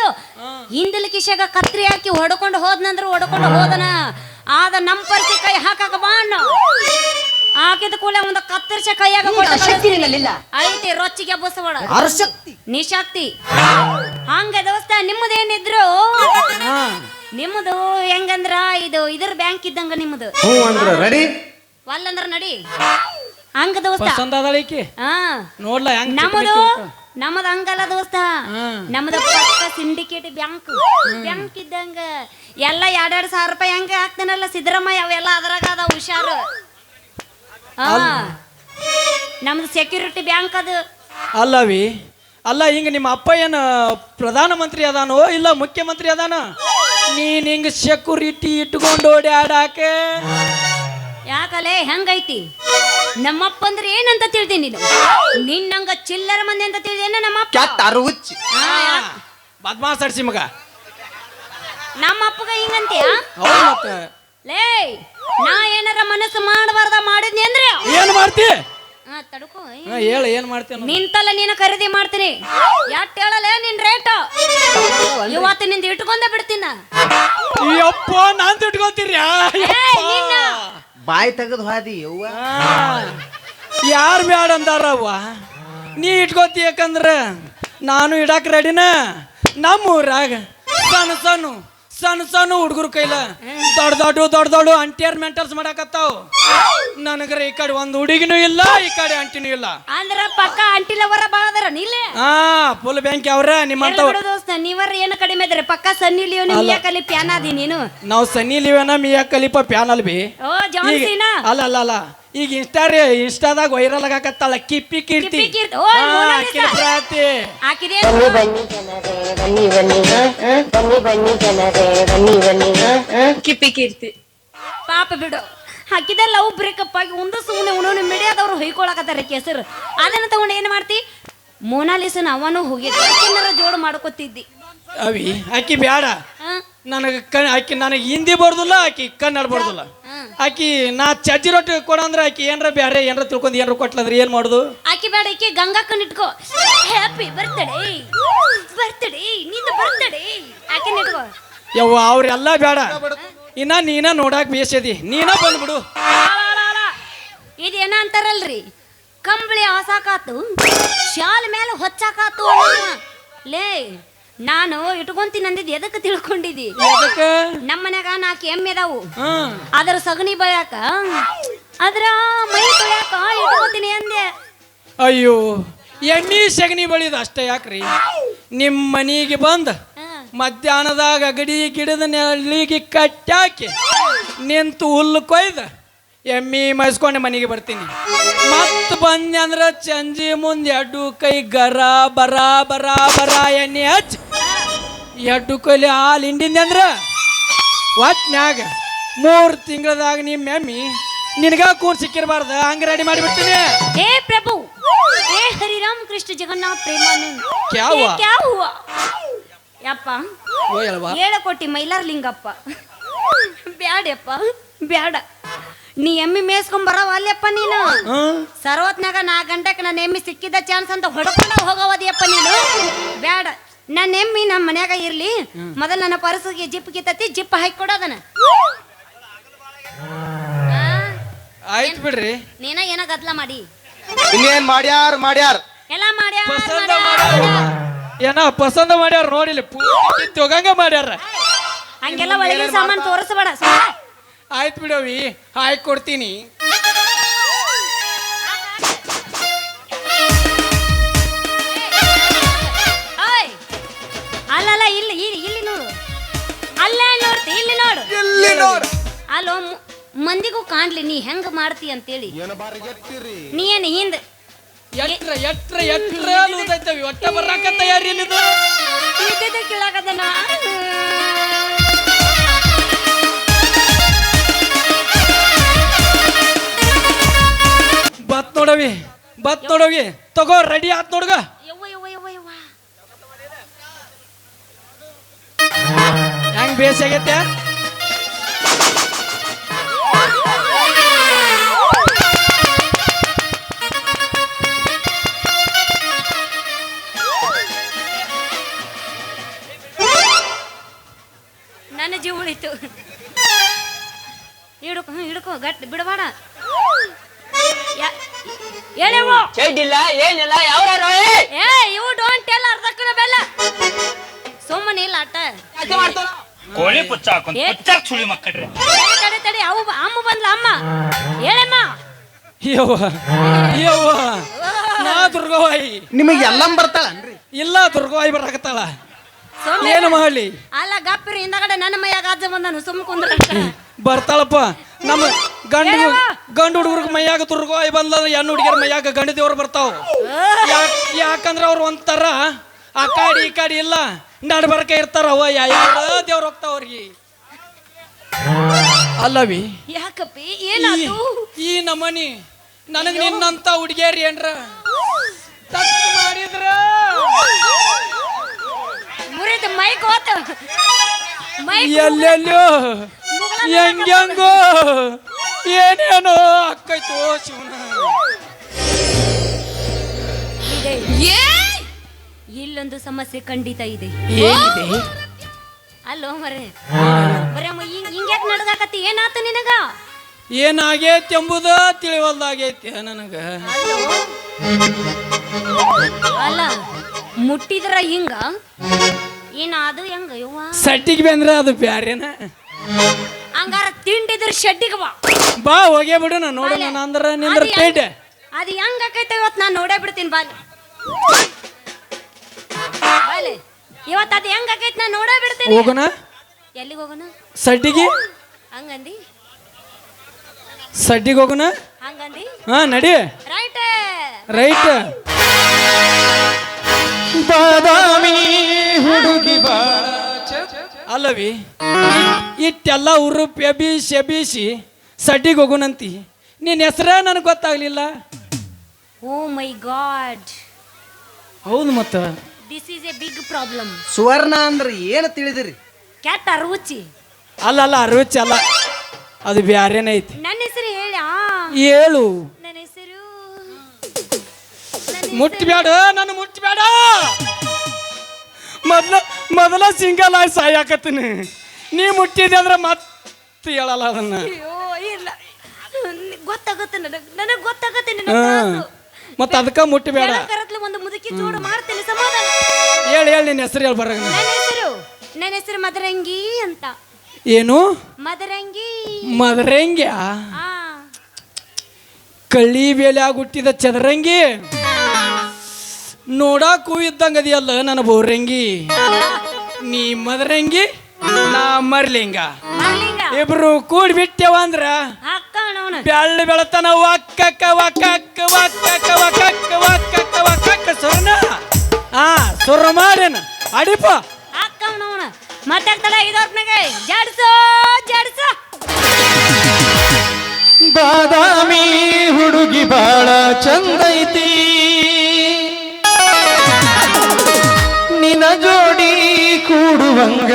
ಬಂದು ಹಿಂದಲ ಕಿಶಾಗ ಕತ್ರಿ ಹಾಕಿ ಹೊಡ್ಕೊಂಡು ಹೋದ್ನಂದ್ರ ಹೊಡ್ಕೊಂಡು ಹೋದನ. ಆದ ನಮ್ಮ ಪರಿಚಯ ಕೈ ಹಾಕಾಕ ಬಾಣ ಹಾಕಿದ ಕೂಲ ಒಂದು ಕತ್ತರಿಸ ಕೈಯಾಗ ಐತಿ ರೊಚ್ಚಿಗೆ ಬಸವಳ ಅರಶಕ್ತಿ ನಿಶಕ್ತಿ. ಹಂಗ ದೋಸ್ತ ನಿಮ್ಮದೇನಿದ್ರು ನಿಮ್ಮದು ಹೆಂಗಂದ್ರ ಇದು ಇದ್ರ ಬ್ಯಾಂಕ್ ಇದ್ದಂಗ ನಿಮ್ಮದು. ಹ್ಞೂ ಅಂದ್ರ ರೆಡಿ ವಲ್ಲಂದ್ರ ನಡಿ. ಹಂಗ ದೋಸ್ತ. ನೋಡ್ಲ ಹೆಂಗ್ ನಮ್ಮದು ನಮ್ಮದು ಹಂಗಲ್ಲ ದೋಸ್ತ. ನಮ್ಮದು ಪಕ್ಕ ಸಿಂಡಿಕೇಟ್ ಬ್ಯಾಂಕ್ ಬ್ಯಾಂಕ್ ಇದ್ದಂಗ ಎಲ್ಲ ಎರಡೆರಡು ಸಾವಿರ ರೂಪಾಯಿ ಹೆಂಗ ಹಾಕ್ತಾನಲ್ಲ ಸಿದ್ದರಾಮಯ್ಯ ಅವೆಲ್ಲ ಅದ್ರಾಗ ಅದ ಹುಷಾರು. ಹಾ. ನಮ್ದು ಸೆಕ್ಯೂರಿಟಿ ಬ್ಯಾಂಕ್ ಅದು. ಅಲ್ಲವಿ ಅಲ್ಲ ಹಿಂಗ ನಿಮ್ಮ ಅಪ್ಪ ಏನು ಪ್ರಧಾನಮಂತ್ರಿ ಅದಾನೋ ಇಲ್ಲ ಮುಖ್ಯಮಂತ್ರಿ ಅದಾನ? ನೀನ್ ಹಿಂಗ ಸೆಕ್ಯೂರಿಟಿ ಇಟ್ಕೊಂಡು ಓಡಾಡಾಕೆ ಯಾಕಲೆ ಹೆಂಗೈತಿ? ನಮ್ಮಪ್ಪ ಅಂದ್ರೆ ಏನಂತ ತಿಳ್ತೀನಿ ನೀನು? ನಿನ್ನಂಗ ಚಿಲ್ಲರ ಮಂದಿ ಅಂತ ತಿಳಿದೇನ ನಮ್ಮಪ್ಪ. ಕ್ಯಾಟ್ ಅರುಚಿ. ಹಾ, ಯಾಕ್? ಬದ್ಮಾಸ್ ಆಡ್ಸಿ ಮಗ. ನಮ್ಮಪ್ಪಗ ಹಿಂಗಂತೀಯ ಹೌದು ಮತ್ತೆ. ಲೇ ನಾ ಏನಾರ ಮನಸ್ಸು ಮಾಡಬಾರ್ದ ಮಾಡಿದ್ನಿ ಅಂದ್ರೆ? ಏನ್ ಮಾಡ್ತಿ? ಹಾ, ತಡ್ಕೋ ಹಾ, ಹೇಳ ಏನ್ ಮಾಡ್ತೇನೆ ನಿಂತಲ್ಲ ನೀನು ಖರೀದಿ ಮಾಡ್ತೀನಿ. ಯಾಟ್ ಹೇಳಲ್ಲ ನಿನ್ ರೇಟ್ ಇವತ್ತು ನಿಂದ ಇಟ್ಕೊಂಡ ಬಿಡ್ತೀನ? ಅಯ್ಯಪ್ಪ ನಾನ್ ತಿಟ್ಕೊಂತೀರಿ ಏಯ್, ನಿನ್ನ. ಬಾಯಿ ತೆಗೆದು ಹಾದಿ, ಯವ್ವ. ಯಾರು ಬ್ಯಾಡ ಅಂದಾರವ್ವ? ನೀ ಇಟ್ಕೋತಿ ಯಾಕಂದ್ರ ನಾನು ಇಡಾಕ ರೆಡಿನ ನಮ್ಮ ಊರಾಗ ಸಣ್ಣ ಸಣ್ಣ ಸಣ್ಣ ಸಣ್ಣ ಹುಡುಗರು ಕೈಲ ದೊಡ್ಡ ದೊಡ್ಡ ದೊಡ್ಡ ದೊಡ್ಡ ಅಂಟಿಯರ್ ಮೆಂಟರ್ಸ್ ಮಾಡಾಕತ್ತಾವ. ನನಗರ ಈ ಕಡೆ ಒಂದು ಹುಡುಗಿನೂ ಇಲ್ಲ ಈ ಕಡೆ ಅಂಟಿನೂ ಇಲ್ಲ. ಅಂದ್ರ ಪಕ್ಕ ಅಂಟಿಲವರ ಬಾಳದರ ನೀಲೇ? ಹಾ ಫುಲ್ ಬ್ಯಾಂಕ್ ಅವ್ರ ನಿಮ್ಮಂತ ದೋಸ್ತ ನೀವರ ಏನು ಕಡಿಮೆ ಇದ್ರೆ ಪಕ್ಕ ಸನ್ನಿ ಲಿಯೋನ ಮಿಯಾ ಕಲಿ ಪ್ಯಾನ್ ಆದಿ ನೀನು. ನಾವು ಸನ್ನಿ ಲಿಯೋನ ಮಿಯಾ ಕಲಿಪ ಪ್ಯಾನಲ್ ಬಿ ಓ ಜಾನ್ ಈಗ ಸೀನಾ? ಅಲ್ಲ ಅಲ್ಲ ಅಲ್ಲ. ಈಗ ಇನ್ಸ್ಟಾ ರೀ ಇನ್ಸ್ಟಾದಾಗ ವೈರಲ್ ಆಗಾಕತ್ತಲ್ಲ ಕಿಪ್ಪಿ ಕೀರ್ತಿ. ಕಿಪ್ಪಿ ಕೀರ್ತಿ. ಓ, ಹಾ, ಮೋನಾಲಿಸಾ. ಕಿರ್ತಿ. ಹಾಕಿದೆ ಬನ್ನಿ ಬನ್ನಿ ಜನರೇ ಬನ್ನಿ ಬನ್ನಿ. ಬನ್ನಿ ಬನ್ನಿ ಜನರೇ ಬನ್ನಿ ಬನ್ನಿ. ಕಿಪ್ಪಿ ಕೀರ್ತಿ. ಪಾಪ ಬಿಡು. ಹಾಕಿದ ಲವ್ ಬ್ರೇಕಪ್ ಆಗಿ ಒಂದು ಸುಮ್ಮನೆ ಉಣೋನು ಮಿಡಿಯಾದವ್ರು ಹೊಯ್ಕೊಳಕತ್ತಾರ ಕೆಸರು. ಅದನ್ನ ತಗೊಂಡು ಏನ್ ಮಾಡ್ತಿ? ಮೋನಾಲಿಸನ್ ಅವನು ಹೋಗಿದ್ದ ಏನಾರ ಜೋಡು ಮಾಡ್ಕೊತಿದ್ದಿ. ಅವಿ ಆಕಿ ಬ್ಯಾಡ. ಹಾ? ನನಗೆ ಕಣ್ ಆಕಿ ನನಗೆ ಹಿಂದಿ ಬರ್ದಿಲ್ಲ ಆಕಿ ಕನ್ನಡ ಬರ್ದಿಲ್ಲ. ಆಕಿ ನಾ ಚಜ್ಜಿ ರೊಟ್ಟಿ ಕೊಡಂದ್ರೆ ಆಕಿ ಏನ್ರ ಬ್ಯಾರೆ ಏನ್ರ ತಿಳ್ಕೊಂಡು ಏನ್ರ ಕೊಟ್ಲಂದ್ರ ಏನ್ ಮಾಡುದು? ಆಕಿ ಬೇಡ ಗಂಗಾ ಗಂಗಾಕ್ಕನ್ ಇಟ್ಕೋ. ಹ್ಯಾಪಿ ಬರ್ತಡೇ ಬರ್ತಡೇ ನಿಂದ ಬರ್ತಡೇ ಆಕಿ ಇಟ್ಕೋ. ಯವ್ವ ಅವ್ರೆಲ್ಲ ಬೇಡ. ಇನ್ನ ನೀನ ನೋಡಾಕ್ ಬೇಸದಿ. ನೀನ ಬಂದ್ಬಿಡು. ಇದೇನ ಅಂತಾರಲ್ರಿ? ಕಂಬಳಿ ಹಾಸಾಕಾತು ಶಾಲ್ ಮೇಲೆ ಹೊಚ್ಚಾಕಾತು. ಲೇ ನಾನು ಇಟ್ಕೊಂತೀನಿ ಅಂದಿದ್ದು ಎದಕ್ಕೆ ತಿಳ್ಕೊಂಡಿದ್ದಿ ಎದಕ್ಕೆ? ನಮ್ಮ ಮನ್ಯಾಗ ನಾಲ್ಕು ಎಮ್ಮೆ ಅದಾವು. ಅದರ ಸಗಣಿ ಬಯಾಕ ಅದ್ರ ಮೈ ತೊಳ್ಯಾಕ ಇಟ್ಕೊಂತೀನಿ ಅಂದೆ. ಅಯ್ಯೋ ಎಣ್ಣಿ ಸಗಣಿ ಬಳಿದ ಅಷ್ಟೇ ಯಾಕ್ರಿ? ನಿಮ್ಮ ಮನೆಗೆ ಬಂದ ಮಧ್ಯಾಹ್ನದಾಗ ಅಗಡಿ ಗಿಡದ ನೆಲ್ಲಿಗೆ ಕಟ್ಟಾಕಿ ನಿಂತು ಹುಲ್ಲು ಕೊಯ್ದ ಎಮ್ಮಿ ಮೈಸ್ಕೊಂಡು ಮನೆಗೆ ಬರ್ತೀನಿ. ಮತ್ತೆ ಬಂದೆ ಅಂದ್ರೆ ಚಂಜಿ ಮುಂದೆ ಅಡ್ಡು ಕೈ ಗರ ಬರ ಬರ ಬರ ಎಣ್ಣೆ ಹಚ್ಚ ಎಡ್ಡು ಕೈಲಿ ಹಾಲು ಹಿಂಡಿಂದೆ ಅಂದ್ರೆ? ಒಟ್ನ್ಯಾಗ ಮೂರು ತಿಂಗಳದಾಗ ನಿಮ್ಮ ಎಮ್ಮಿ ನಿನಗ ಕೂನ್ ಸಿಕ್ಕಿರಬಾರ್ದ? ಹಂಗ ರೆಡಿ ಮಾಡಿಬಿಡ್ತೀನಿ. ಏ ಪ್ರಭು ಏ ಹರಿರಾಮ್ ಕೃಷ್ಣ ಜಗನ್ನಾಥ ಪ್ರೇಮಾನಂದ್. ಕ್ಯಾ ಕ್ಯಾವ? ಹುವಾ? ಕ್ಯಾ ಹುವಾ? ಯಪ್ಪ ಓ ಹೇಳವಾ ಮೈಲಾರ್ ಲಿಂಗಪ್ಪ ಬ್ಯಾಡಪ್ಪ ಬ್ಯಾಡ. ನೀ ಎಮ್ಮಿ ಮೇಸ್ಕೊಂಡ್ ಬರವ ಅಲ್ಲಪ್ಪ ನೀನು? ಸರ್ವತ್ನಾಗ ನಾಲ್ಕು ಗಂಟೆಗೆ ನನ್ನ ಎಮ್ಮಿ ಸಿಕ್ಕಿದ ಚಾನ್ಸ್ ಅಂತ ಹೊಡ್ಕೊಂಡ ಹೋಗವದಿಯಪ್ಪ ನೀನು? ಬ್ಯಾಡ. ನನ್ನ ಎಮ್ಮಿ ನಮ್ಮ ಮನ್ಯಾಗ ಇರ್ಲಿ ಮೊದಲು ನನ್ನ ಪರಸಿಗೆ ಜಿಪ್ ಕಿತ್ತತಿ ಜಿಪ್ ಹಾಕಿ ಕೊಡೋದನ. ಆಯ್ತು ಬಿಡ್ರಿ. ನೀನ ಏನ ಗದ್ಲ ಮಾಡಿ? ಇನ್ನೇನ್ ಮಾಡ್ಯಾರ ಮಾಡ್ಯಾರ? ಎಲ್ಲ ಮಾಡ್ಯಾರ ಪಸಂದ ಮಾಡ್ಯಾರ. ಏನ ಪಸಂದ ಮಾಡ್ಯಾರ ನೋಡಿಲ್ಲ ಪೂರ್ತಿ ತೊಗಂಗ ಮಾಡ್ಯಾರ. ಹಂಗೆಲ್ಲ ಒಳಗೆ ಸಾಮಾನು ತೋರಿಸಬೇಡ. ಆಯ್ತು ಬಿಡವಿ ಹಾಕಿ ಕೊಡ್ತೀನಿ. ಇಲ್ಲಿ ಇಲ್ಲಿ ಇಲ್ಲಿ ನೋಡು. ಅಲ್ಲ ನೋಡ್ತಿ ಇಲ್ಲಿ ನೋಡು. ಇಲ್ಲಿ ನೋಡು. ಅಲ್ಲೋ ಮಂದಿಗೂ ಕಾಣ್ಲಿ ನೀ ಹೆಂಗ ಮಾಡ್ತಿ ಅಂತೇಳಿ. ನೀ ಏನ್ ಹಿಂದ ಎಟ್ರ ಎಟ್ರ ಎಟ್ರ ಒಟ್ಟ ಬರಾಕ ತಯಾರಿ ಇಲ್ಲಿದು ಇದ್ದಿದ್ದ ಕೇಳಾಕದನ ಬತ್ ನೋಡವಿ ಬತ್ ನೋಡವಿ. ತಗೋ ರೆಡಿ ಆತ್ ನೋಡ್ಗ ಯವ್ವ ಯವ್ವ ಯವ್ವ ಯವ್ವ ಹೆಂಗ್ ಬೇಸಾಗೈತೆ ನನ್ನ ಜೀವ ಉಳಿತು. ಹಿಡ್ಕೊ ಹಿಡ್ಕೊ ಗಟ್ಟಿ ಬಿಡಬೇಡ. ಹೇಳೇವು ಚಡ್ಡಿಲ್ಲ ಏನಿಲ್ಲ. ಪುಚ್ಚ ಹಾಕೊಂಡ್ ಏ. ಸುಳಿ ಮಕ್ಕಳ್ರಿ. ತಡಿ ತಡಿ ತಡಿ ಅವು ಅಮ್ಮ ಬಂದ್ಲ ಅಮ್ಮ. ಹೇಳಮ್ಮ. ಯವ್ವ ಯವ್ವ. ನಾ ದುರ್ಗವಾಯಿ ನಿಮಗೆ ಎಲ್ಲಂ ಬರ್ತಾಳನ್ರಿ. ಇಲ್ಲ ದುರ್ಗವಾಯಿ ಬರಾಕತ್ತಾಳ. ಏನು ಮಾಡಲಿ? ಅಲ್ಲ ಗಪ್ಪಿರಿ ಹಿಂದಗಡೆ ನನ್ನ ಮೈಯಾಗ ಅಜ್ಜ ಬಂದನು ಸುಮ್ಮ ಕುಂದ್ರ ಬರ್ತಾಳಪ್ಪ. ನಮ್ಮ ಗಂಡ ಗಂಡ ಹುಡುಗರಿಗೆ ಮೈಯಾಗ ದುರ್ಗವಾಯಿ ಬಂದ ಹೆಣ್ಣು ಹುಡುಗಿಯರ ಮೈಯಾಗ ಗಂಡ ದೇವ್ರು ಬರ್ತಾವ. ಯಾಕಂದ್ರೆ ಯಾಕಂದ್ರ ಅವ್ರು ಒಂಥರ ಆ ಕಾಡಿ ಈ ಕಾಡಿ ಇಲ್ಲ. ನಡ್ಬರ್ಕ ಇರ್ತಾರ ಅವ ಯಾವ ದೇವ್ರು ಹೋಗ್ತಾವ ಅವ್ರಿಗೆ. ಅಲ್ಲವಿ ಯಾಕಪ್ಪಿ ಈ- ಏನಾತು ಈ ನಮನಿ ನನಗ್ ನಿನ್ನಂತ ಹುಡುಗಿಯರಿ ಏನ್ರ ತಪ್ಪು ಮಾಡಿದ್ರ? ಮುರಿದ ಮೈಕ್ ಹೋತ ಮೈ ಎಲ್ಲೆಲ್ಲೋ ಹೆಂಗ್ಯಂಗೋ ಏನೇನೋ ಅಕ್ಕೈತೋ ಶಿವನ. ಇದೆ ಇಲ್ಲೊಂದು ಸಮಸ್ಯೆ ಖಂಡಿತ ಇದೆ. ಏನಿದೆ? ಅಲ್ಲೋ ಮರೆ. ಬರೇ ಹಿಂಗ್ಯಾಕ್ ನಡ್ದಾಕತ್ತಿ? ಏನಾತ ನಿನಗ? ಏನಾಗೈತಿ ಎಂಬುದ ತಿಳಿವಲ್ದಾಗೈತಿ ನನಗ. ಅಲ್ಲೋ ಅಲ್ಲ ಮುಟ್ಟಿದ್ರ ಹಿಂಗ? ಏನ ಅದು ಹೆಂಗ ಯವ್ವ? ಸಟ್ಟಿಗೆ ಬಂದ್ರ ಅದು ಬ್ಯಾರೇನ? ಹಂಗಾರ ತಿಂಡಿದ್ರ ಶೆಡ್ಡಿಗೆ ಬಾ. ಬಾ ಹೋಗೇ ಬಿಡು ನಾ ನೋಡು ನಾನು ಅಂದ್ರ ನಿಂದ್ರ ಅದು ಪೇಟೆ. ಅದು ಹೆಂಗ ಆಕೈತೆ ಇವತ್ತು ನಾನು ನೋಡೇ ಬಿಡ್ತೀನಿ ಬಾಲೆ. ಇವತ್ತು ಅದು ಹೆಂಗ್ ಆಕೈತೆ ನಾನು ನೋಡೇ ಬಿಡ್ತೀನಿ. ಹೋಗೋಣ? ಎಲ್ಲಿಗೆ ಹೋಗೋಣ? ಸಡ್ಡಿಗೆ? ಹಂಗಂದಿ? ಸಡ್ಡಿಗೆ ಹೋಗೋಣ? ಹಂಗಂದಿ? ಹಾ ನಡಿ. ರೈಟ್. ರೈಟ್. ಬಾದಾಮಿ ಹುಡುಗಿ ಬಾ. ಅಲ್ಲವಿ ಇಟ್ಟೆಲ್ಲ ಉರುಪ್ ಎಬಿಸಿ ಎಬಿಸಿ ಸಡ್ಡಿಗೆ ಹೋಗೋಣಂತಿ. ನಿನ್ನ ಹೆಸರೇ ನನಗೆ ಗೊತ್ತಾಗ್ಲಿಲ್ಲ. ಓ ಮೈ ಗಾಡ್ ಹೌದು ಮತ್ತ. This is a big problem Suvarna ಅಂದ್ರೆ ಏನು ತಿಳಿದಿರಿ? ಕೆಟ್ಟ ಅರುಚಿ ಅಲ್ಲ ಅಲ್ಲ ಅರವಚ್ಚ ಅಲ್ಲ. ಅದು ಬ್ಯಾರೇನೇ ಐತಿ. ನನ್ನ ಹೆಸರು ಹೇಳಿ ಹೇಳು ನನ್ನ ಹೆಸರು. ಮುಟ್ಬೇಡ ನನ್ನ ಮುಟ್ಬೇಡ ಮೊದಲ ಮೊದಲ ಸಿಂಗಲ್ ಆಗಿ ಸಾಯಾಕತ್ತೀನಿ. ನೀ ಮುಟ್ಟಿದೆ ಅಂದ್ರೆ ಮತ್ತೆ ಹೇಳಲ್ಲ ಅದನ್ನ. ಅಯ್ಯೋ ಇಲ್ಲ. ಗೊತ್ತಾಗುತ್ತೆ ನನಗೆ ನನಗೆ ಗೊತ್ತಾಗುತ್ತೆ ಹಾ. ಮತ್ತೆ ಅದಕ್ಕೆ ಮುಟ್ಟಬೇಡ ಜೋಡು ಮಾಡ್ತೀನಿ ಸಮಾಧಾನ. ಹೇಳಿ ಹೇಳಿ ನಿನ್ನ ಹೆಸರು ಹೇಳಿ ಬರ ನನ್ನ ಹೆಸರು ನನ್ನ ಹೆಸರು ಮದರಂಗಿ ಅಂತ. ಏನು? ಮದರಂಗಿ. ಮದರಂಗ್ಯ? ಆ. ಕಳ್ಳಿ ಬೇಲೆ ಹುಟ್ಟಿದ ಚದರಂಗಿ. ನೋಡಾಕು ಇದ್ದಂಗ ಅದಿಯಲ್ಲ ನನ್ನ ಬೋರಂಗಿ ನೀ ಮದರಂಗಿ ನಾ ಮರ್ಲಿಂಗ. ಇಬ್ರು ಕೂಡಿ ಬಿಟ್ಟೆವ ಅಂದ್ರ ಬೆಳ್ಳ ಬೆಳತನ ಒಕ್ಕಕ್ಕ ಒಕ್ಕಕ್ಕ ಒಕ್ಕಕ್ಕ ಒಕ್ಕಕ್ಕ ಒಕ್ಕಕ್ಕ ಒಕ್ಕಕ್ಕ ಸುರ್ನ ಆ ಸುರ ಮಾಡೇನ ಅಡಿಪ. ಮಾತಾಡ್ತಾಳ ಐದೋರ್ನಾಗೆ ಜಡ್ಸೋ ಜಡ್ಸೋ. ಬಾದಾಮಿ ಹುಡುಗಿ ಬಾಳ ಚಂದೈತಿ ನಿನ ಜೋಡಿ ಕೂಡುವಂಗ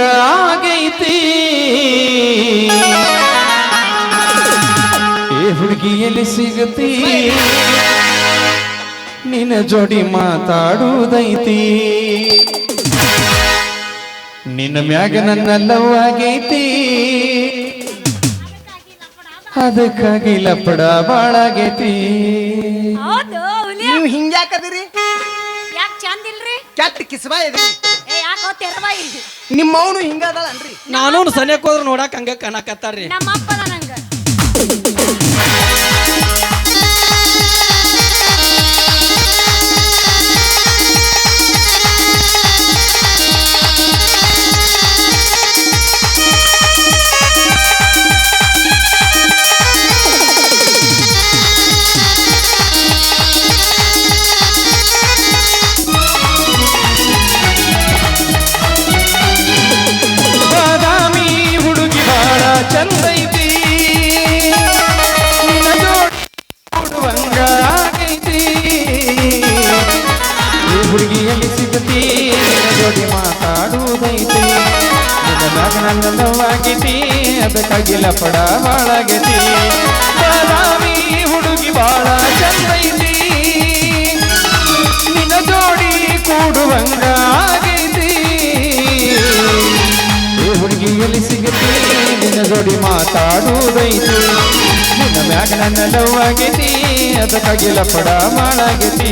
ಏ ಈ ಎಲ್ಲಿ ಸಿಗತಿ ನಿನ್ನ ಜೋಡಿ ಮಾತಾಡುವುದೈತಿ. ನಿನ್ನ ಮ್ಯಾಗ ನನ್ನ ಲವ್ ಆಗೈತಿ. ಅದಕ್ಕಾಗಿ ಲಪಡ ಬಾಳಾಗೈತಿ. ನೀವು ಹಿಂಗ್ಯಾಕದಿರಿ ಯಾಕೆ ಚಂದಿಲ್ರಿ? ಕೆಟ್ಟ ಕಿಸ್ಬಾ ಯಾಕೋ ತೆರವಾಯಿ ನಿಮ್ಮವನು ಹಿಂಗದಳನ್ರಿ. ನಾನು ಸನ್ಯಕ್ಕೆ ಹೋದ್ರ ನೋಡಕ್ ಹಂಗ ಕಣಕತ್ತಾರ್ರಿ. ನಮ್ಮ ಅಪ್ಪದ ನಂಗ ಜೋಡಿ ಮಾತಾಡುವುದೈತಿ. ನಿನ್ನ ಮ್ಯಾಗ ನನ್ನ ಪಡ ಬಾಳಾಗೈತಿ. ಬಾದಾಮಿ ಹುಡುಗಿ ಬಾಳ ಚಂದೈತಿ ನಿನ್ನ ಜೋಡಿ ಕೂಡುವಂಗ ಆಗೈತಿ. ಈ ಹುಡುಗಿ, ಎಲ್ಲಿ ಸಿಗತಿ? ನಿನ್ನ ಜೋಡಿ ಮಾತಾಡುವುದೈತಿ. ನಿನ್ನ ಮ್ಯಾಗ ನನ್ನ ಲವ್ ಅದಕ್ಕಾಗಿಲ್ಲ ಪಡ ಲಪಡ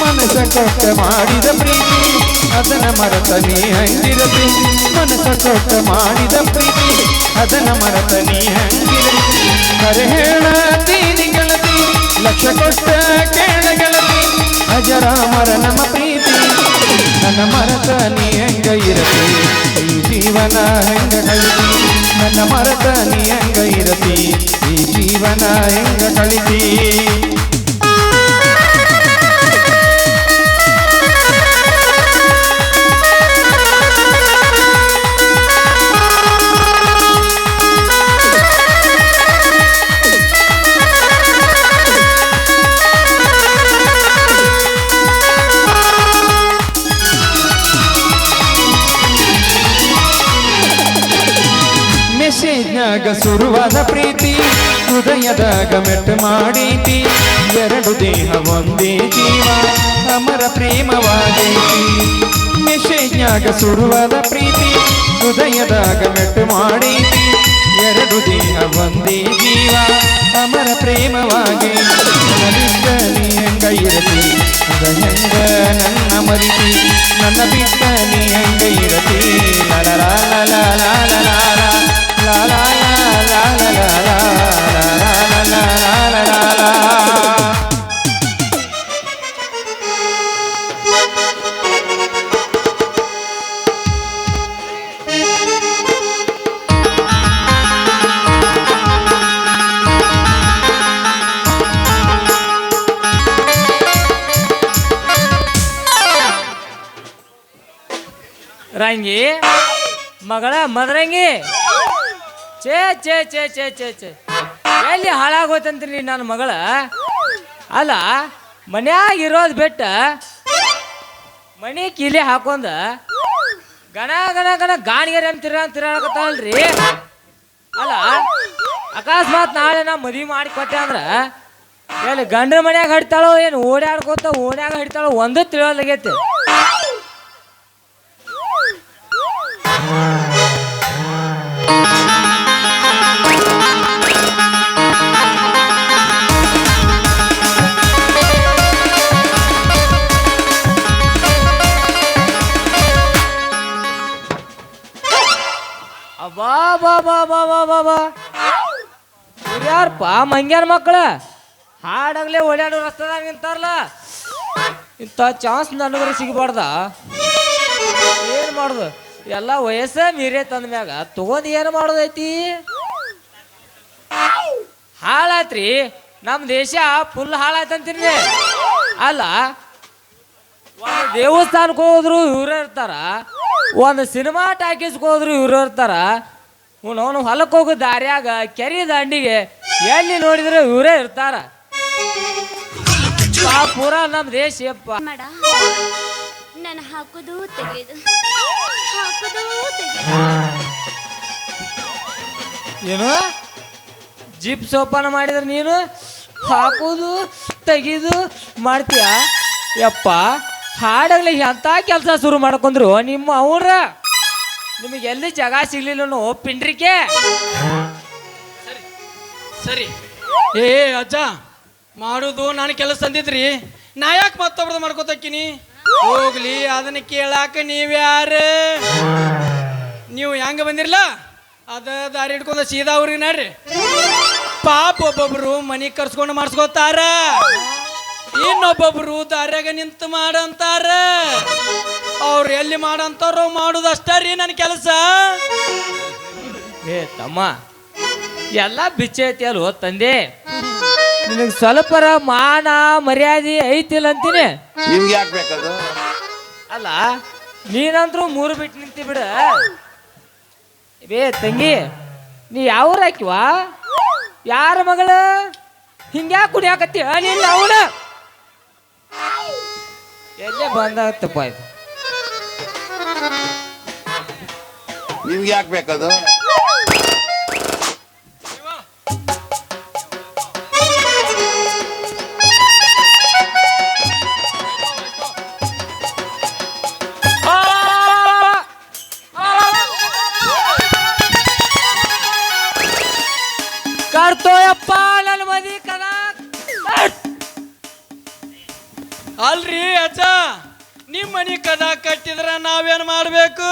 ಮನಸ್ಸ ಕೊಟ್ಟ ಮಾಡಿದ ಪ್ರೀತಿ. ಅದನ್ನ ಮರತ ನೀ ಹಂಗಿರತಿ ಮನಸ ಕೊಟ್ಟ ಮಾಡಿದ ಪ್ರೀತಿ. ಅದನ್ನ ಮರತ ನೀ ಹಂಗಿರತಿ ಕರೆ ಹೇಳತೀನಿ ಗೆಳತಿ ಲಕ್ಷ ಕೊಟ್ಟ ಕೇಳ ಗೆಳತಿ ಅಜರಾಮರ ನಮ್ಮ ಪ್ರೀತಿ. ನನ್ನ ಮರತ ನೀ ಹಂಗ ಇರತಿ ಈ ಜೀವನ ಹೆಂಗ ಕಳಿತಿ? ನನ್ನ ಮರತ ನೀ ಹಂಗ ಇರತಿ ಈ ಜೀವನ ಹೆಂಗ ಕಳಿತಿ? ಮೆಸೇಜ್ನಾಗ ಸುರುವಾದ ಪ್ರೀತಿ, ಹೃದಯದಾಗ ಮೆಟ್ಟ ಮಾಡೀತಿ, ಎರಡು ದೇಹ ಒಂದೇ ಜೀವ, ಅಮರ ಪ್ರೇಮವಾಗೈತಿ. ಮೆಸೇಜ್ನಾಗ ಸುರುವಾದ ಪ್ರೀತಿ, ಹೃದಯದಾಗ ಮೆಟ್ಟ ಮಾಡೀತಿ, ಎರಡು ದೇಹ ಒಂದೇ ಜೀವ, ಅಮರ ಪ್ರೇಮವಾಗಿ ನನ್ನ ಬಿಟ್ಟ ನೀ ಹೆಂಗ ನನ್ನ ಮರಿತಿ, ನನ್ನ ಬಿಟ್ಟ ನೀ ಹೆಂಗ ಇರತಿ, ಲಾಲ ಲಾ ಮದರಂಗಿ. ಚೇ ಚೇ ಚೇ ಚೇ ಚೇ ಚೇ ಎಲ್ಲಿ ಹಾಳಾಗೋತಂತ್ರಿ ನನ್ನ ಮಗಳ? ಅಲ್ಲ, ಮನ್ಯಾಗ ಇರೋದು ಬಿಟ್ಟ ಮಣಿ ಕೀಲಿ ಹಾಕೊಂಡ ಗಣ ಗಣ ಗಣ ಗಾಣಿಗೆರೆ ಅಂತ ತಿರ ತಿರಾಕತ್ತಾಳಲ್ರಿ ಅಲ್ಲ, ಅಕಸ್ಮಾತ್ ನಾಳೆ ನಾ ಮದ್ವಿ ಮಾಡಿ ಕೊಟ್ಟೆ ಅಂದ್ರ ಎಲ್ಲಿ ಗಂಡ್ರ ಮನ್ಯಾಗ ಹಿಡ್ತಾಳೋ, ಏನು ಓಡಾಡ್ಕೋತ ಓಣ್ಯಾಗ ಹಿಡ್ತಾಳೋ ಒಂದು ತಿಳಿಯೋದಾಗೈತಿ ಅಬ್ಬಾ ಯಾರಪ್ಪ ಮಂಗ್ಯಾನ ಮಕ್ಕಳ ಹಾಡಾಗ್ಲೇ ಓಡಾಡೋ ರಸ್ತದಾಗ ನಿಂತಾರಲ್ಲ ಇಂಥ ಚಾನ್ಸ್ ನನಗರ ಸಿಗಬಾರ್ದ? ಏನು ಮಾಡುದು? ಎಲ್ಲ ವಯಸ್ಸೇ ಮೀರೇ ಮ್ಯಾಗ. ತಗೊಂಡು ಏನು ಮಾಡೋದೈತಿ? ಹಾಳಾತ್ರಿ. ನಮ್ಮ ದೇಶ ಫುಲ್ ಹಾಳಾಯ್ತಂತೀನಿ ಅಲ್ಲ ದೇವಸ್ಥಾನಕ್ಕೆ ಹೋದ್ರು ಇವ್ರೇ ಇರ್ತಾರ. ಒಂದು ಸಿನಿಮಾ ಟಾಕೀಸ್ಗೆ ಹೋದ್ರು ಇವ್ರು ಇರ್ತಾರ ಅವನು ಹೊಲಕ್ಕೆ ಹೋಗೋ ದಾರ್ಯಾಗ ಕೆರೆ ದಂಡಿಗೆ ಎಲ್ಲಿ ನೋಡಿದ್ರೆ ಇವರೇ ಇರ್ತಾರ. ಆ ಪೂರ ನಮ್ಮ ದೇಶ ಯಪ್ಪ. ಮಾಡ ನಾನು ಹಾಕುದು ತೆಗೆದು ಹಾಕುದು ತೆಗೆದು. ಏನು? ಜಿಪ್ ಸೋಪಾನ ಮಾಡಿದ್ರೆ ನೀನು ಹಾಕೋದು ತೆಗೀದು ಮಾಡ್ತೀಯ? ಯಪ್ಪ. ಹಾಡಾಗ್ಲಿ ಎಂಥ ಕೆಲಸ ಶುರು ಮಾಡ್ಕೊಂಡ್ರು? ನಿಮ್ಮ ಅವ್ರ? ನಿಮಗೆ ಎಲ್ಲಿ ಜಾಗ ಸಿಗ್ಲಿಲ್ಲ ಪಿಂಡ್ರಿಕೆ? ಸರಿ ಏ, ಅಜ್ಜ, ಮಾಡೋದು ನಾನು ಕೆಲಸ ತಂದಿದ್ರಿ ನಾ ಯಾಕೆ ಮತ್ತೊಬ್ರದ್ದು ಮಾಡ್ಕೊತಕ್ಕಿನಿ ಹೋಗ್ಲಿ, ಅದನ್ನ ಕೇಳಾಕ ನೀವ್ಯಾರ ನೀವು ಹೆಂಗ ಬಂದಿರಲ್ಲ ಅದ ದಾರಿ ಹಿಡ್ಕೊಂಡ ಸೀದಾ ಅವ್ರಿಗೆ ನಡ್ರಿ. ಪಾಪ ಒಬ್ಬೊಬ್ರು ಮನಿ ಕರ್ಸ್ಕೊಂಡು ಮಾಡಿಸ್ಕೋತಾರ. ಇನ್ನೊಬ್ಬೊಬ್ರು ದಾರ್ಯಾಗ ನಿಂತು ಮಾಡಂತಾರ. ಅವ್ರು ಎಲ್ಲಿ ಮಾಡಂತಾರೋ ಮಾಡುದಷ್ಟೇ ರೀ ನನ್ನ ಕೆಲಸ. ಏ ತಮ್ಮ ಎಲ್ಲ ಬಿಚ್ಚೈತಿ ಅಲ್ವ ತಂದೆ? ನಿನಗೆ ಸ್ವಲ್ಪರ ಮಾನ ಮರ್ಯಾದೆ ಐತಿಲ್ಲ ಅಂತೀನಿ ನಿಮ್ಗೆ ಯಾಕೆ ಬೇಕದು? ಅಲ್ಲ ನೀನಂದ್ರು ಮೂರು ಬಿಟ್ಟು ನಿಂತಿ ಬಿಡ. ಏ ತಂಗಿ ನೀ ಯಾವ ಹಾಕಿವಾ ಯಾರ ಮಗಳ? ಹಿಂಗ್ಯಾಕೆ ಕುಡಿಯಾಕತ್ತಿ ನೀನು ಎಲ್ಲೇ ಬಂದಾಗತ್ತಪ್ಪ ಇದು ನಿಮ್ಗೆ ಯಾಕೆ ಬೇಕದು? ನಿಮ್ಮ ಮನಿ ಕದ ಕಟ್ಟಿದ್ರ ನಾವೇನ್ ಮಾಡ್ಬೇಕು?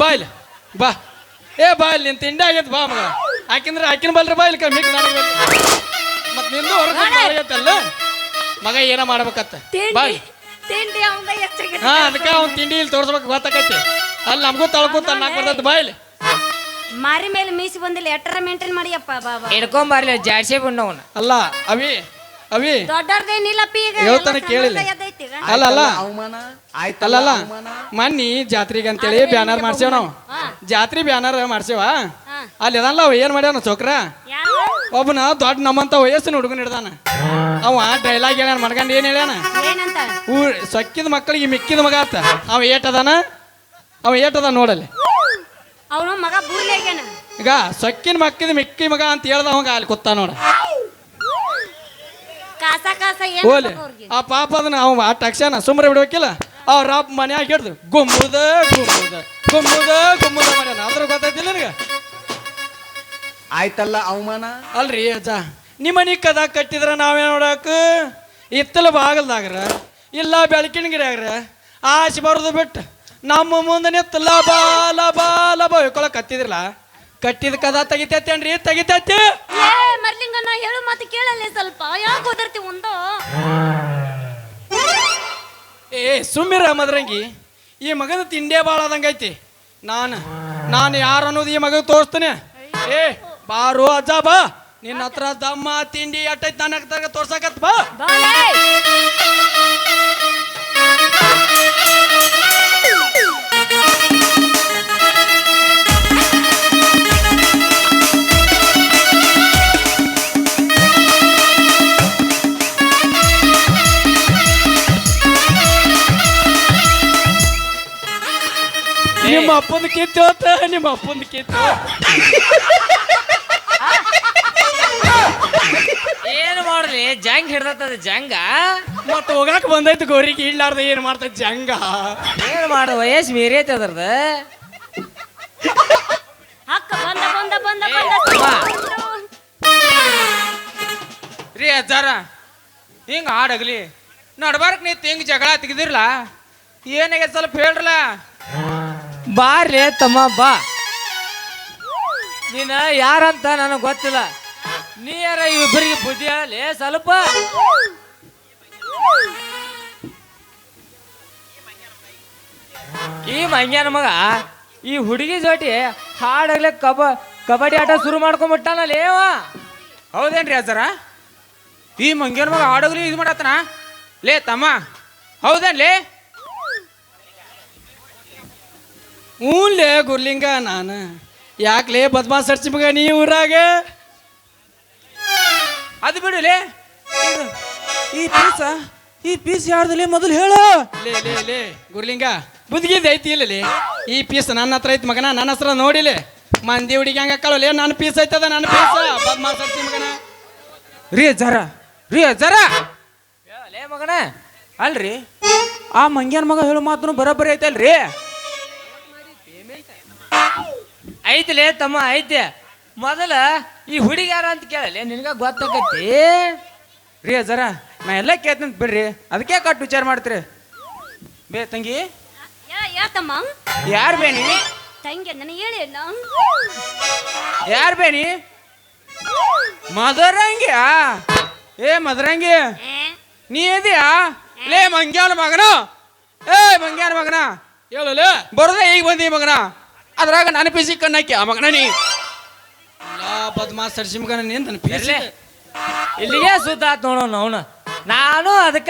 ಬಾಯ್ಲಿ ಬಾ. ಏ ಬಾಯ್ಲಿ ನಿನ್ ತಿಂಡಿ ಆಗೈತೆ ಬಾ ಮಗ. ಹಾಕಿಂದ್ರೆ ಹಾಕಿನ ಬಲ್ರಿ ಬಾಯ್ಲಿ ಕಮ್ಮಿ ನನಗೆ ಮತ್ ನಿಂದು ಹೊರಗತ್ತಲ್ಲ ಮಗ ಏನ ಮಾಡ್ಬೇಕತ್ತ? ಬಾಯ್. ಹಾ ಅದಕ್ಕೆ ಅವ್ನ್ ತಿಂಡಿ ಇಲ್ಲಿ ತೋರ್ಸ್ಬೇಕು ಗೊತ್ತಾಕೈತಿ ಅಲ್ಲಿ ನಮಗೂ ತಳ್ಕೊತ ನಾಕ್ ಬರ್ತೈತೆ ಬಾಯ್ಲಿ. ಮಾರಿ ಮೇಲೆ ಮೀಸಿ ಬಂದಿಲ್ಲ ಎಟ್ಟರ ಮೇಂಟೈನ್ ಮಾಡಿಯಪ್ಪ ಬಾಬಾ. ಹಿಡ್ಕೊಂಬರ್ಲಿ ಜಾಸ್ತಿ ಬಂದವನು ಅಲ್ಲ ಅವಿ ಅವಿ ದೊಡ್ಡವ್ರದೇನಿಲ್ಲಪ್ಪ ಈಗ? ಹೇಳ್ತಾನೆ ಎಲ್ಲ ಕೇಳಿಲ್ಲ. ಸಣ್ಣವ್ರ್ದೇ ಎದ್ದೈತಿ ಈಗ. ಅಲ್ಲ ಅಲ್ಲ. ಅವಮಾನ? ಅಲ್ಲಲ್ಲ ಮನ್ನಿ ಜಾತ್ರೆಗೆ ಅಂತೇಳಿ ಬ್ಯಾನರ್ ಮಾಡ್ಸೇವ್ ನಾವು. ಹಾ. ಜಾತ್ರೆ ಬ್ಯಾನರ್ ಮಾಡ್ಸೇವ? ಹಾ. ಅಲ್ಲಿ ಅದಲ್ಲ ಅವ ಏನ್ ಮಾಡ್ಯಾನ ಚೋಕ್ರ? ಯಾರು? ಒಬ್ಬನ ದೊಡ್ಡ ನಮ್ಮಂತ ವಯಸ್ಸಿನ ಹುಡುಗನ ಹಿಡ್ದಾನ. ಅವ ಡೈಲಾಗ್ ಹೇಳ್ಯಾನ ಮಡ್ಕಂಡ್ ಏನ್ ಹೇಳ್ಯಾನ? ಏನಂತ? ಊರ್ ಸೊಕ್ಕಿದ ಮಕ್ಕಳಿಗೆ ಮಿಕ್ಕಿದ ಮಗ ಆತ. ಅವ ಏಟದಾನ ಅವ ಏಟದ ನೋಡಲ್ಲಿ. ಅವನು ಮಗ ಬೂಲಿ ಆಗ್ಯಾನ. ಈಗ ಸೊಕ್ಕಿನ ಮಕ್ಕಿದ ಮಿಕ್ಕಿ ಮಗ ಅಂತ ಹೇಳ್ದ ಅವಂಗ ಅಲ್ಲಿ ಕೂತ ನೋಡ. ಕಾಸ ಕಾಸ ಹೋಲಿ ಏನು ಅವ್ರಿಗೆ? ಆ ಪಾಪ ಅದನ್ನ ಅವ ಆ ಟಕ್ಷನ ಸುಮ್ಮನೆ ಬಿಡ್ಬೇಕಿಲ್ಲ? ಅವ್ರ ಅಪ್ಪ ಮನ್ಯಾಗ ಹಿಡ್ದು ಗುಮ್ಮುದ ಗುಮ್ಮುದ ಗುಮ್ಮುದ ಗುಮ್ಮುದ ಮನೆ ಅದ್ರ ಗೊತ್ತೈತಿಲ್ಲ ನಿನಗೆ? ಆಯ್ತಲ್ಲ ಅವಮಾನ? ಅಲ್ರಿ ಅಜ್ಜ ನಿಮ್ಮ ಮನೆ ಕದ ಕಟ್ಟಿದ್ರ ನಾವೇ ನೋಡಾಕ ಇತ್ತಲ ಬಾಗಲ್ದಾಗ್ರ ಇಲ್ಲ ಬೆಳಕಿನ ಗಿಡ್ಯಾಗ್ರ ಆಸೆ ಬರೋದು ಬಿಟ್ಟು ನಮ್ಮ ಮುಂದೆ ನಿಂತು ಲಬ ಬಾಲ ಲಬ ಹೇಳ್ಕೊಳಕ್ ಕತ್ತಿದ್ರಲ್ಲ ಕಟ್ಟಿದ ಕದ ತೆಗಿತೈತೇನ್ರಿ ತೆಗಿತೈತಿ? ಏ ಮರ್ಲಿಂಗ ನಾ ಹೇಳು ಮಾತು ಕೇಳಲ್ಲ ಸ್ವಲ್ಪ. ಯಾಕೆ ಓದಿರ್ತಿ ಒಂದು? ಏ ಸುಮ್ಮಿರ ಮದ್ರಂಗಿ. ಈ ಮಗನ ತಿಂಡೆ ಭಾಳ ಆದಂಗೈತಿ ನಾನು ನಾನು ಯಾರು ಅನ್ನೋದು ಈ ಮಗ ತೋರಿಸ್ತೇನೆ. ಏ ಬಾರು ಅಜ್ಜ ಬಾ. ನಿನ್ನ ಹತ್ರ ದಮ್ಮ ತಿಂಡಿ ಎಟ್ಟೈತಿ ನನ್ನ ತೋರ್ಸಾಕತ್ ತೋರ್ಸಕತ್ ಬಾ. ಅಪ್ಪನ ಕಿತ್ತು ಹೋತ ನಿಮ್ಮ ಅಪ್ಪನ ಕಿತ್ತು ಏನು ಮಾಡ್ಲಿ? ಜಂಗ್ ಹಿಡ್ದತ್ತದ ಜಂಗ? ಮತ್ತೆ ಹೋಗಾಕ ಬಂದೈತಿ ಗೋರಿಗೆ ಇಡ್ಲಾರ್ದ ಏನ್ ಮಾಡ್ತೈತಿ ಜಂಗ? ಏನು ಮಾಡ ವಯಸ್ ಮೀರೈತೆ ಅದ್ರದ ಅಕ್ಕ ಬಂದ ಬಂದ ಬಂದ ಬಂದ. ಅಮ್ಮ. ರೀ ಅಜ್ಜಾರ ಹಿಂಗ ಹಾಡಗ್ಲಿ ನಡ್ಬಾರ್ಕ್ ನೀ ಹಿಂಗ್ ಜಗಳ ತೆಗ್ದಿರ್ಲ ಏನಾಗೈತೆ ಸ್ವಲ್ಪ ಹೇಳ್ರಲ್ಲ ಬಾರ್ಲಿ ತಮ್ಮ ಬಾ. ನೀನ ಯಾರಂತ ನನಗೆ ಗೊತ್ತಿಲ್ಲ. ನೀ ಯಾರ ಇಬ್ಬರಿಗೆ ಬುದ್ಧಿ ಹೇಳಲಿ ಸ್ವಲ್ಪ ಈ ಮಂಗ್ಯಾನ ಮಗ, ಈ ಹುಡುಗಿ ಜೋಟಿ ಹಾಡಾಗ್ಲೆ ಕಬ, ಕಬಡ್ಡಿ ಆಟ ಶುರು ಮಾಡ್ಕೊಂಡ್ಬಿಟ್ಟಾನಲ್ಲ ಲೇವ ಹೌದೇನ್ರಿ ಅದರ ಈ ಮಂಗ್ಯನ ಮಗ ಹಾಡಾಗ್ಲಿ ಇದು ಮಾಡತ್ತನ? ಲೇ ತಮ್ಮ, ಹೌದೇನ್ಲೇ? ಹ್ಞೂನ್ಲೇ ಗುರ್ಲಿಂಗ ನಾನು. ಯಾಕ್ಲೇ ಬದ್ಮಾಸ್ ಸರ್ಚಿ ಮಗ ನೀ ಊರಾಗ? ಅದು ಬಿಡುಲೇ ಈ ಪೀಸ ಈ ಪೀಸ್ ಯಾರ್ದಲ್ಲಿ ಮೊದಲು ಹೇಳು. ಲೇ ಲೇ ಲೇ ಗುರ್ಲಿಂಗ ಬುದ್ಗಿದ್ ಐತಿ ಇಲ್ಲಲಿ ಈ ಪೀಸ್ ನನ್ನ ಹತ್ರ ಐತಿ ಮಗನ ನನ್ನ ಹತ್ರ ನೋಡಿಲೆ ಮಂದಿ ಹುಡುಗಿ ಹಂಗ ಕಳಲೆ ನನ್ನ ಪೀಸ್ ಐತದ ನನ್ನ ಪೀಸ್? ಬದ್ಮಾಸ್ ಸರ್ಚಿ ಮಗನ. ರೀ ಜರ ರೀ ಜರ. ಲೇ ಮಗನ. ಅಲ್ರಿ ಆ ಮಂಗ್ಯನ ಮಗ ಹೇಳು ಮಾತನು ಬರೋಬ್ಬರಿ ಐತಲ್ರಿ? ಐತಿಲೇ ತಮ್ಮ ಐತೆ ಮೊದಲ ಈ ಹುಡುಗ್ಯಾರ ಅಂತ ಕೇಳಲಿ ನಿನಗ ಗೊತ್ತಾಗತ್ತಿ ರೀ ಅಜರ ನಾ ಎಲ್ಲ ಕೇಳ್ತೀನಿ ಬಿಡ್ರಿ ಅದಕ್ಕೆ ಕಟ್ಟು ವಿಚಾರ ಮಾಡ್ತೀರಿ. ಬೇ ತಂಗಿ. ಯಾ ಯಾತಮ್ಮ ಯಾರು ಬೇನಿ ತಂಗಿ ನನಗೆ ಹೇಳಿ ಯಾರು ಬೇನಿ ಮದರಂಗಿಯಾ? ಏ ಮದರಂಗಿ. ನೀ ಇದೆಯಾ ಲೇ ಮಂಗ್ಯಾನ ಮಗನ. ಏ ಮಂಗ್ಯಾನ ಮಗನ. ಹೇಳಲೇ. ಬರೋದೇ ಈಗ ಬಂದಿ ಮಗನ. ಅದ್ರಾಗ ನನ್ನ ಪಿಸಿ ಕಣ್ಣಾಕಿ ಆ ಮಗನ ನೀ. ಬದ್ಮಾಸ್ ಸರ್ಚ್ ಮಗನ ನಿಂದ ಇಲ್ಲಿಗೆ ಸುತ್ತ ನೋಡೋಣ ಅವನು. ನಾನು ಅದಕ್ಕೆ